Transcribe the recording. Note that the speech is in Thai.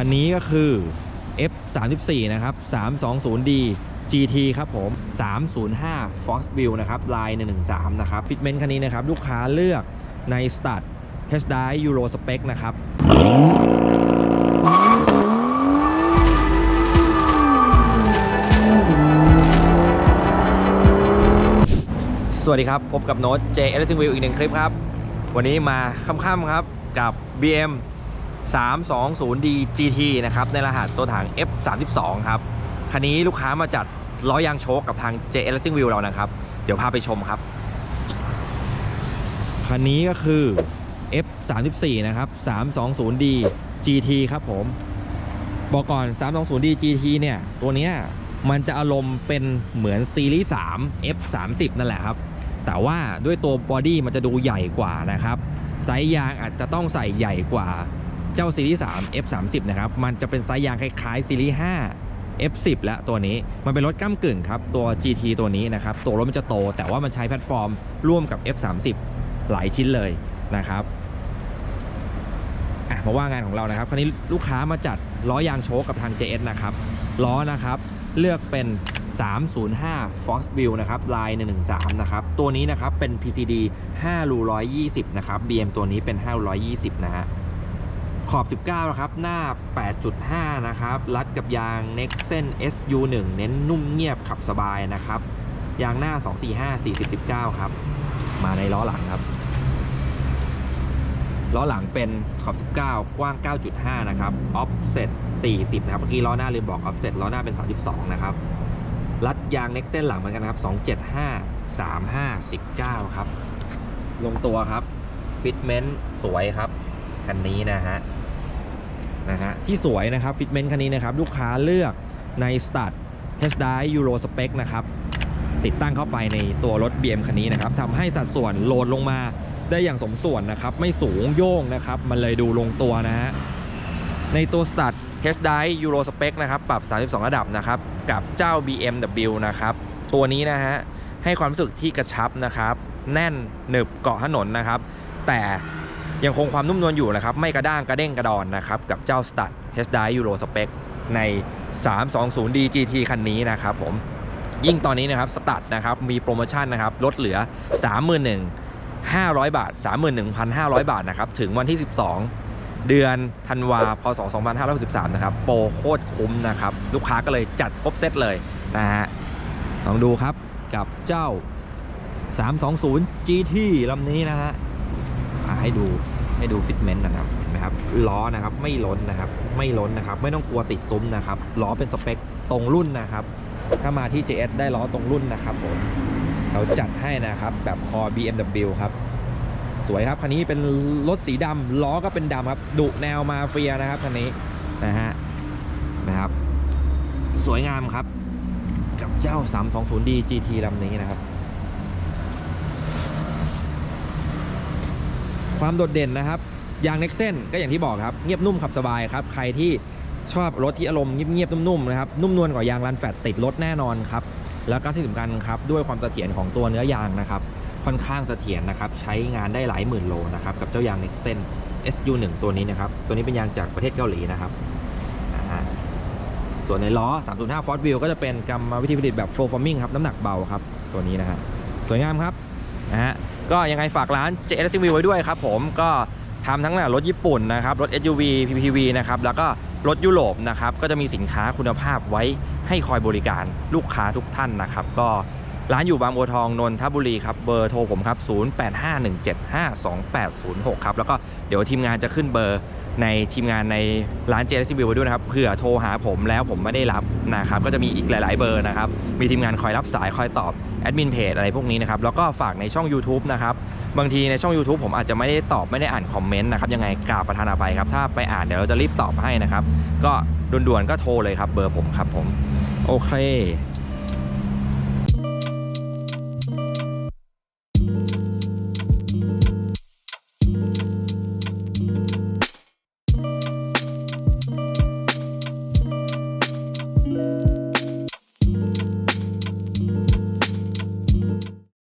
คันนี้ก็คือ F 3 4 นะครับ 320D GT ครับผม 305 Fox View นะครับ ลาย 113 นะครับ ฟิตเมนต์คันนี้นะครับ ลูกค้าเลือกใน Stud h d i Euro Spec นะครับ สวัสดีครับ พบกับโน้ต J e l s i n g Wheel อีกหนึ่งคลิปครับ วันนี้มาค่ำๆครับกับ BM 320D GT นะครับ ในรหัสตัวถัง F 3 2 ครับ คันนี้ลูกค้ามาจัดล้อยางโชคกับทาง J e l s i n g Wheel เรานะครับ เดี๋ยวพาไปชมครับ คันนี้ก็คือ F 3 4 นะครับ 320D GT ครับผม บอกก่อน 320D GT เนี่ย ตัวเนี้ยมันจะอารมณ์เป็นเหมือนซีรีส์3 F 3 0 นั่นแหละครับ แต่ว่าด้วยตัวบอดี้มันจะดูใหญ่กว่านะครับ ไซส์ยางอาจจะต้องใส่ใหญ่กว่า เจ้าซีรีส์3 F 3 0 นะครับมันจะเป็นไซส์ยางคล้ายๆซีรีส์5 F 10 แล้วตัวนี้มันเป็นรถก้ามกึ่งครับตัว GT ตัวนี้นะครับตัวรถมันจะโต แต่ว่ามันใช้แพลตฟอร์มร่วมกับ F 3 0 หลายชิ้นเลยนะครับอะมาว่างานของเรานะครับคราวนี้ลูกค้ามาจัดล้อยางโชคกับทาง JS นะครับล้อนะครับเลือกเป็น 305 Fox View นะครับลาย113 นะครับ ตัวนี้นะครับเป็น PCD 5รู120 นะครับ BM ตัวนี้เป็น5รู120 นะฮะ ขอบ 19 นะครับ หน้า 8.5 นะครับ รัดกับยาง Nexen SU1 เน้นนุ่มเงียบขับสบายนะครับ ยางหน้า 245 40 19 ครับ มาในล้อหลังครับ ล้อหลังเป็นขอบ 19 กว้าง 9.5 นะครับ offset 40 นะครับ เมื่อกี้ล้อหน้าลืมบอก offset ล้อหน้าเป็น 32 นะครับ รัดยาง next เส้นหลังเหมือนกันนะครับ275 35 19 ครับ ลงตัวครับฟิตเมนต์สวยครับคันนี้นะฮะ ที่สวยนะครับฟิตเมนต์คันนี้นะครับ ลูกค้าเลือกใน Stud h d i Euro Spec นะครับ ติดตั้งเข้าไปในตัวรถ BM คันนี้นะครับทำให้สัดส่วนโหลดลงมาได้อย่างสมส่วนนะครับ ไม่สูงโย่งนะครับ มันเลยดูลงตัวนะฮะ ในตัว Stud h d i Euro Spec นะครับ ปรับ 32 ระดับนะครับ กับเจ้า BMW นะครับ ตัวนี้นะฮะ ให้ความรู้สึกที่กระชับนะครับ แน่นหนึบเกาะถนนนะครับ แต่ยังคงความนุ่มนวลอยู่นะครับ ไม่กระด้างกระเด้งกระดอนนะครับ กับเจ้า Stud h d i Euro Spec ใน 320D GT คันนี้นะครับผมยิ่งตอนนี้นะครับสตัดนะครับมีโปรโมชั่นนะครับลดเหลือ 31,500 บาท 31,500 บาทนะครับถึงวันที่ 12 เดือนธันวาพศ 2563 นะครับ โปรโคตรคุ้มนะครับ ลูกค้าก็เลยจัดครบเซตเลยนะฮะลองดูครับกับเจ้า 320 GT ลำนี้นะฮะให้ดูให้ดูฟิตเมนต์นะครับ นไหมครับล้อนะครับไม่ล้นนะครับ ไม่ล้นนะครับ ไม่ต้องกลัวติดซุ้มนะครับล้อเป็นสเปคตรงรุ่นนะครับ ถ้ามาที่ JS ได้ล้อตรงรุ่นนะครับผมเราจัดให้นะครับแบบคอ BMW ครับสวยครับคันนี้เป็นรถสีดำล้อก็เป็นดำครับดุแนวมาเฟียนะครับคันนี้นะฮะนะครับ สวยงามครับกับเจ้า 320D GT ลำนี้นะครับความโดดเด่นนะครับ ยางเน็กเซนก็อย่างที่บอกครับ เงียบนุ่มขับสบายครับ ใครที่ชอบรถที่อารมณ์เงียบๆนุ่มๆนะครับ นุ่มนวลกว่ายางรันแฟตติดรถแน่นอนครับ แล้วก็ที่สำคัญครับ ด้วยความเสถียรของตัวเนื้อยางนะครับ ค่อนข้างเสถียรนะครับ ใช้งานได้หลายหมื่นโลนะครับ กับเจ้ายาง Nexen SU1 ตัวนี้นะครับ ตัวนี้เป็นยางจากประเทศเกาหลีนะครับ ส่วนในล้อ305 Ford Wheel ก็จะเป็นกรรมวิธีผลิตแบบ Flow Forming ครับ น้ำหนักเบาครับ ตัวนี้นะฮะ สวยงามครับ นะฮะ ก็ยังไงฝากร้าน j s v ไว้ด้วยครับ ผม ก็ ทำทั้งรถญี่ปุ่นนะครับรถ SUV PPV นะครับแล้วก็รถยุโรปนะครับก็จะมีสินค้าคุณภาพไว้ให้คอยบริการลูกค้าทุกท่านนะครับ ก็ร้านอยู่บางบัวทองนนทบุรีครับเบอร์โทรผมครับ 0851752806 ครับแล้วก็เดี๋ยวทีมงานจะขึ้นเบอร์ ในทีมงานในร้าน j s v ไว้ด้วยนะครับเผื่อโทรหาผมแล้วผมไม่ได้รับนะครับก็จะมีอีกหลาย ๆ เบอร์นะครับมีทีมงานคอยรับสายคอยตอบแอดมินเพจอะไรพวกนี้นะครับแล้วก็ฝากในช่อง YouTube นะครับบางทีในช่อง YouTube ผมอาจจะไม่ได้ตอบไม่ได้อ่านคอมเมนต์นะครับยังไงกราบประธานอภัยครับถ้าไปอ่านเดี๋ยวเราจะรีบตอบให้นะครับก็ด่วนๆก็โทรเลยครับเบอร์ผมครับผมโอเค